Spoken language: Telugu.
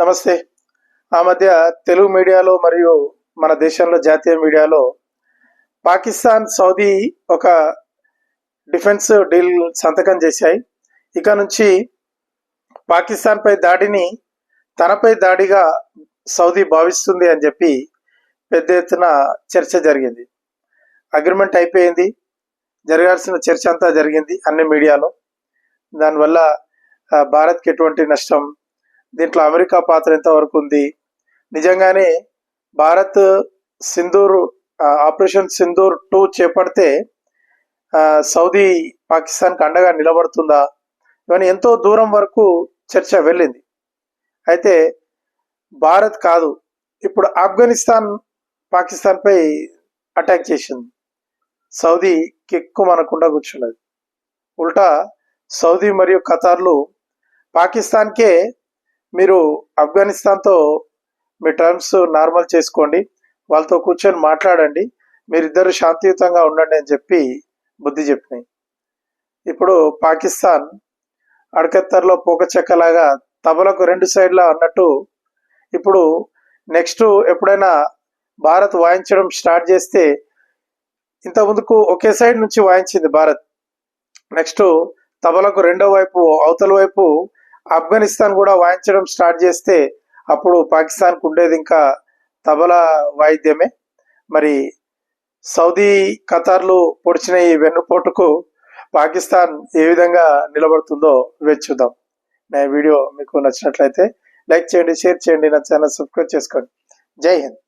నమస్తే. ఆ మధ్య తెలుగు మీడియాలో మరియు మన దేశంలో జాతీయ మీడియాలో పాకిస్తాన్ సౌదీ ఒక డిఫెన్స్ డీల్ సంతకం చేశాయి. ఇక నుంచి పాకిస్తాన్పై దాడిని తనపై దాడిగా సౌదీ భావిస్తుంది అని చెప్పి పెద్ద ఎత్తున చర్చ జరిగింది. అగ్రిమెంట్ అయిపోయింది. జరగాల్సిన చర్చ అంతా జరిగింది అన్ని మీడియాలో. దానివల్ల భారత్కి ఎటువంటి నష్టం దీంట్లో అమెరికా పాత్ర ఎంతవరకు ఉంది? నిజంగానే భారత్ సింధూర్ ఆపరేషన్ సింధూర్ టూ చేపడితే సౌదీ పాకిస్తాన్కి అండగా నిలబడుతుందా? ఇవన్నీ ఎంతో దూరం వరకు చర్చ వెళ్ళింది. అయితే భారత్ కాదు ఇప్పుడు ఆఫ్ఘనిస్తాన్ పాకిస్తాన్పై అటాక్ చేసింది. సౌదీ కిక్కు మనకుండా కూర్చున్నది. ఉల్టా సౌదీ మరియు ఖతార్లు పాకిస్తాన్కే మీరు ఆఫ్ఘనిస్తాన్తో మీ టర్మ్స్ నార్మల్ చేసుకోండి. వాళ్ళతో కూర్చొని మాట్లాడండి. మీరిద్దరు శాంతియుతంగా ఉండండి అని చెప్పి బుద్ధి చెప్పినాయి. ఇప్పుడు పాకిస్తాన్ అడకత్తర్లో పోక చెక్కలాగా తబలకు రెండు సైడ్లా అన్నట్టు ఇప్పుడు నెక్స్ట్ ఎప్పుడైనా భారత్ వాయించడం స్టార్ట్ చేస్తే ఇంత ముందుకు ఒకే సైడ్ నుంచి వాయించింది భారత్. నెక్స్ట్ తబలకు రెండో వైపు అవతల వైపు ఆఫ్ఘనిస్తాన్ కూడా వాయించడం స్టార్ట్ చేస్తే అప్పుడు పాకిస్తాన్కు ఉండేది ఇంకా తబలా వాయిద్యమే. మరి సౌదీ ఖతార్లు పొడిచిన ఈ వెన్నుపోటుకు పాకిస్తాన్ ఏ విధంగా నిలబడుతుందో వేచి చూద్దాం. నా వీడియో మీకు నచ్చినట్లయితే లైక్ చేయండి షేర్ చేయండి నా ఛానల్ సబ్స్క్రైబ్ చేసుకోండి. జై హింద్.